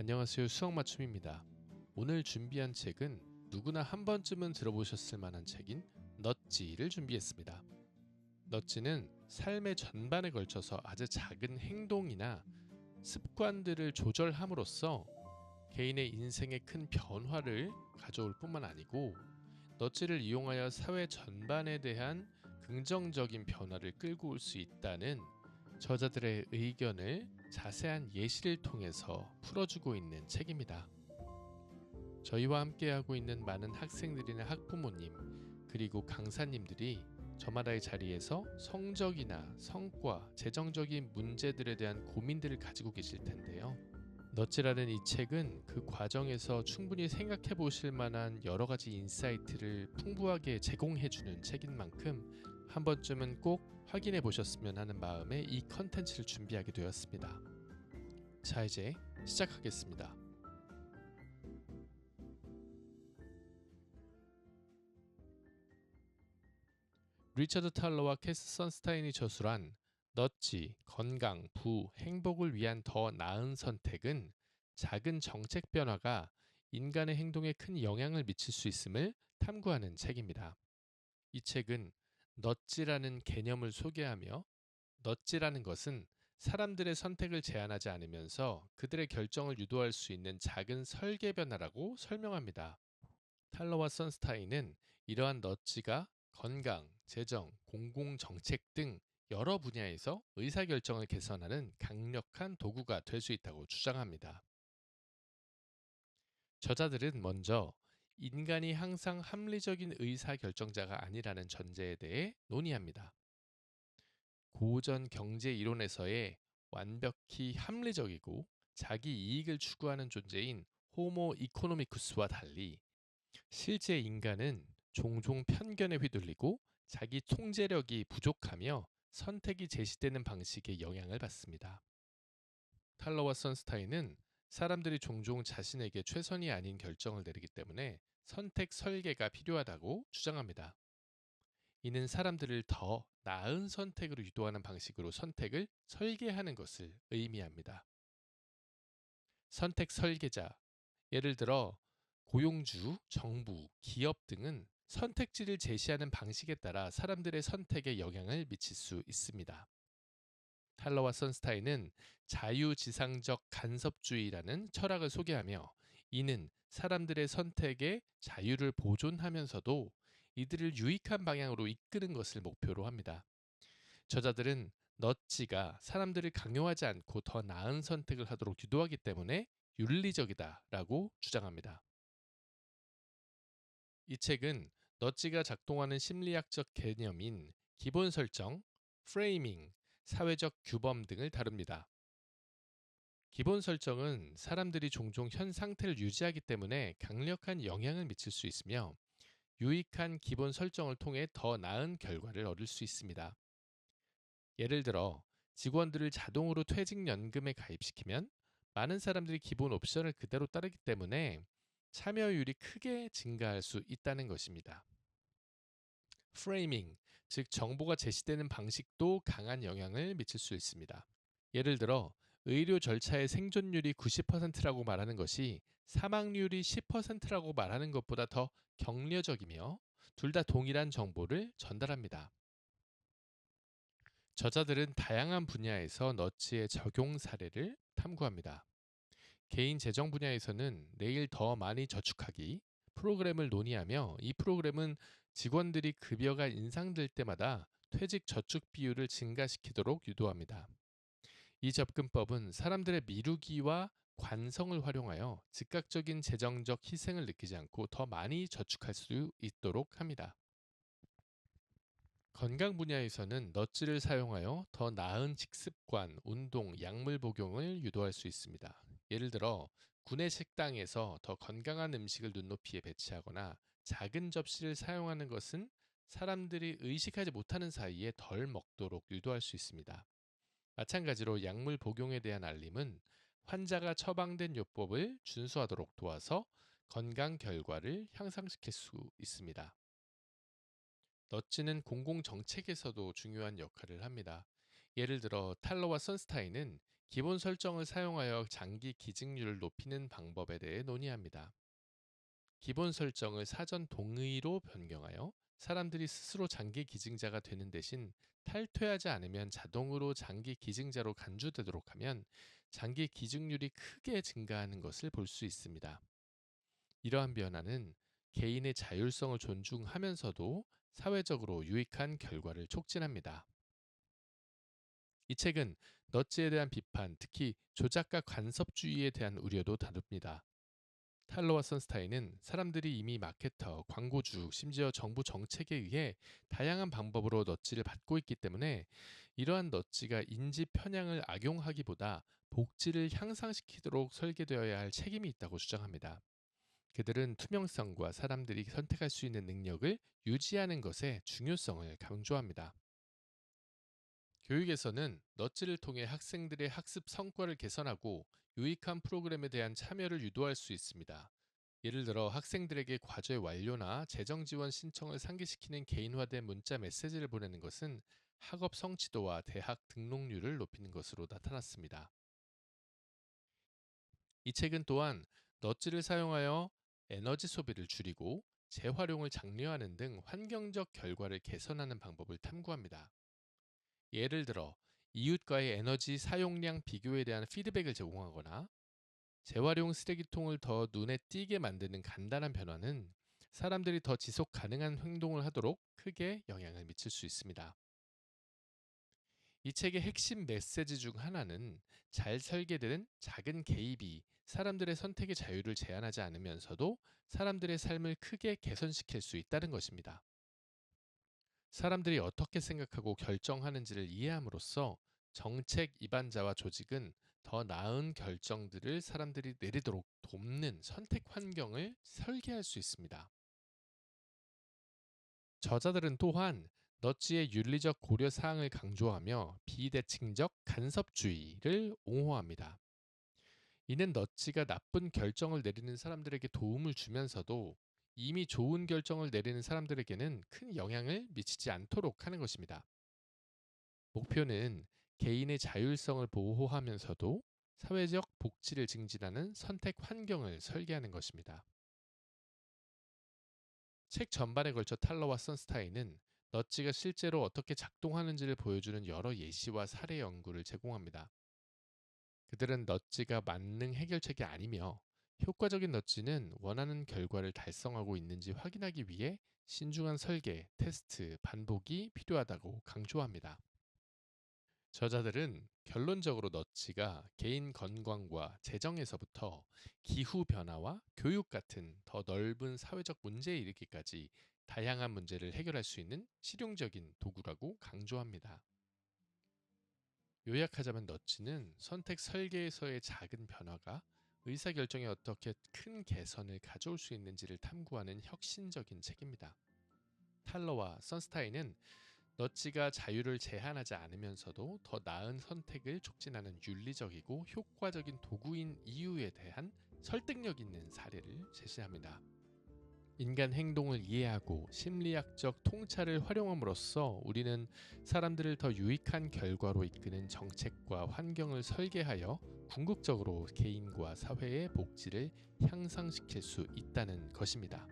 안녕하세요. 수학 맞춤입니다. 오늘 준비한 책은 누구나 한 번쯤은 들어보셨을 만한 책인 넛지를 준비했습니다. 넛지는 삶의 전반에 걸쳐서 아주 작은 행동이나 습관들을 조절함으로써 개인의 인생에 큰 변화를 가져올 뿐만 아니고 넛지를 이용하여 사회 전반에 대한 긍정적인 변화를 끌고 올 수 있다는 저자들의 의견을 자세한 예시를 통해서 풀어주고 있는 책입니다. 저희와 함께하고 있는 많은 학생들이나 학부모님 그리고 강사님들이 저마다의 자리에서 성적이나 성과, 재정적인 문제들에 대한 고민들을 가지고 계실 텐데요. 넛지라는 이 책은 그 과정에서 충분히 생각해 보실 만한 여러 가지 인사이트를 풍부하게 제공해 주는 책인 만큼 한 번쯤은 꼭 확인해 보셨으면 하는 마음에 이 컨텐츠를 준비하게 되었습니다. 자, 이제 시작하겠습니다. 리처드 탈러와 캐스 선스타인이 저술한 넛지, 건강, 부, 행복을 위한 더 나은 선택은 작은 정책 변화가 인간의 행동에 큰 영향을 미칠 수 있음을 탐구하는 책입니다. 이 책은 넛지라는 개념을 소개하며 넛지라는 것은 사람들의 선택을 제한하지 않으면서 그들의 결정을 유도할 수 있는 작은 설계 변화라고 설명합니다. 탈러와 선스타인은 이러한 넛지가 건강, 재정, 공공정책 등 여러 분야에서 의사결정을 개선하는 강력한 도구가 될 수 있다고 주장합니다. 저자들은 먼저 인간이 항상 합리적인 의사 결정자가 아니라는 전제에 대해 논의합니다. 고전 경제 이론에서의 완벽히 합리적이고 자기 이익을 추구하는 존재인 호모 이코노미쿠스와 달리 실제 인간은 종종 편견에 휘둘리고 자기 통제력이 부족하며 선택이 제시되는 방식에 영향을 받습니다. 탈러와 선스타인은 사람들이 종종 자신에게 최선이 아닌 결정을 내리기 때문에 선택 설계가 필요하다고 주장합니다. 이는 사람들을 더 나은 선택으로 유도하는 방식으로 선택을 설계하는 것을 의미합니다. 선택 설계자, 예를 들어 고용주, 정부, 기업 등은 선택지를 제시하는 방식에 따라 사람들의 선택에 영향을 미칠 수 있습니다. 탈러와 선스타인은 자유지상적 간섭주의라는 철학을 소개하며 이는 사람들의 선택의 자유를 보존하면서도 이들을 유익한 방향으로 이끄는 것을 목표로 합니다. 저자들은 넛지가 사람들을 강요하지 않고 더 나은 선택을 하도록 유도하기 때문에 윤리적이다라고 주장합니다. 이 책은 넛지가 작동하는 심리학적 개념인 기본 설정, 프레이밍, 사회적 규범 등을 다룹니다. 기본 설정은 사람들이 종종 현 상태를 유지하기 때문에 강력한 영향을 미칠 수 있으며 유익한 기본 설정을 통해 더 나은 결과를 얻을 수 있습니다. 예를 들어 직원들을 자동으로 퇴직연금에 가입시키면 많은 사람들이 기본 옵션을 그대로 따르기 때문에 참여율이 크게 증가할 수 있다는 것입니다. 프레이밍, 즉 정보가 제시되는 방식도 강한 영향을 미칠 수 있습니다. 예를 들어 의료 절차의 생존율이 90%라고 말하는 것이 사망률이 10%라고 말하는 것보다 더 격려적이며 둘 다 동일한 정보를 전달합니다. 저자들은 다양한 분야에서 너츠의 적용 사례를 탐구합니다. 개인 재정 분야에서는 내일 더 많이 저축하기 프로그램을 논의하며 이 프로그램은 직원들이 급여가 인상될 때마다 퇴직 저축 비율을 증가시키도록 유도합니다. 이 접근법은 사람들의 미루기와 관성을 활용하여 즉각적인 재정적 희생을 느끼지 않고 더 많이 저축할 수 있도록 합니다. 건강 분야에서는 넛즈를 사용하여 더 나은 식습관, 운동, 약물 복용을 유도할 수 있습니다. 예를 들어 군내 식당에서 더 건강한 음식을 눈높이에 배치하거나 작은 접시를 사용하는 것은 사람들이 의식하지 못하는 사이에 덜 먹도록 유도할 수 있습니다. 마찬가지로 약물 복용에 대한 알림은 환자가 처방된 요법을 준수하도록 도와서 건강 결과를 향상시킬 수 있습니다. 넛지는 공공정책에서도 중요한 역할을 합니다. 예를 들어 탈러와 선스타인은 기본 설정을 사용하여 장기 기증률을 높이는 방법에 대해 논의합니다. 기본 설정을 사전 동의로 변경하여 사람들이 스스로 장기 기증자가 되는 대신 탈퇴하지 않으면 자동으로 장기 기증자로 간주되도록 하면 장기 기증률이 크게 증가하는 것을 볼 수 있습니다. 이러한 변화는 개인의 자율성을 존중하면서도 사회적으로 유익한 결과를 촉진합니다. 이 책은 너츠에 대한 비판, 특히 조작과 간섭주의에 대한 우려도 다룹니다. 탈러와 선스타인은 사람들이 이미 마케터, 광고주, 심지어 정부 정책에 의해 다양한 방법으로 너츠를 받고 있기 때문에 이러한 너츠가 인지 편향을 악용하기보다 복지를 향상시키도록 설계되어야 할 책임이 있다고 주장합니다. 그들은 투명성과 사람들이 선택할 수 있는 능력을 유지하는 것의 중요성을 강조합니다. 교육에서는 너츠를 통해 학생들의 학습 성과를 개선하고 유익한 프로그램에 대한 참여를 유도할 수 있습니다. 예를 들어 학생들에게 과제 완료나 재정 지원 신청을 상기시키는 개인화된 문자 메시지를 보내는 것은 학업 성취도와 대학 등록률을 높이는 것으로 나타났습니다. 이 책은 또한 너츠를 사용하여 에너지 소비를 줄이고 재활용을 장려하는 등 환경적 결과를 개선하는 방법을 탐구합니다. 예를 들어 이웃과의 에너지 사용량 비교에 대한 피드백을 제공하거나 재활용 쓰레기통을 더 눈에 띄게 만드는 간단한 변화는 사람들이 더 지속 가능한 행동을 하도록 크게 영향을 미칠 수 있습니다. 이 책의 핵심 메시지 중 하나는 잘 설계된 작은 개입이 사람들의 선택의 자유를 제한하지 않으면서도 사람들의 삶을 크게 개선시킬 수 있다는 것입니다. 사람들이 어떻게 생각하고 결정하는지를 이해함으로써 정책 입안자와 조직은 더 나은 결정들을 사람들이 내리도록 돕는 선택 환경을 설계할 수 있습니다. 저자들은 또한 너츠의 윤리적 고려 사항을 강조하며 비대칭적 간섭주의를 옹호합니다. 이는 너츠가 나쁜 결정을 내리는 사람들에게 도움을 주면서도 이미 좋은 결정을 내리는 사람들에게는 큰 영향을 미치지 않도록 하는 것입니다. 목표는 개인의 자율성을 보호하면서도 사회적 복지를 증진하는 선택 환경을 설계하는 것입니다. 책 전반에 걸쳐 탈러와 선스타인은 너츠가 실제로 어떻게 작동하는지를 보여주는 여러 예시와 사례 연구를 제공합니다. 그들은 너츠가 만능 해결책이 아니며 효과적인 너츠는 원하는 결과를 달성하고 있는지 확인하기 위해 신중한 설계, 테스트, 반복이 필요하다고 강조합니다. 저자들은 결론적으로 너츠가 개인 건강과 재정에서부터 기후 변화와 교육 같은 더 넓은 사회적 문제에 이르기까지 다양한 문제를 해결할 수 있는 실용적인 도구라고 강조합니다. 요약하자면 너츠는 선택 설계에서의 작은 변화가 의사결정에 어떻게 큰 개선을 가져올 수 있는지를 탐구하는 혁신적인 책입니다. 탈러와 선스타인은 너츠가 자유를 제한하지 않으면서도 더 나은 선택을 촉진하는 윤리적이고 효과적인 도구인 이유에 대한 설득력 있는 사례를 제시합니다. 인간 행동을 이해하고 심리학적 통찰을 활용함으로써 우리는 사람들을 더 유익한 결과로 이끄는 정책과 환경을 설계하여 궁극적으로 개인과 사회의 복지를 향상시킬 수 있다는 것입니다.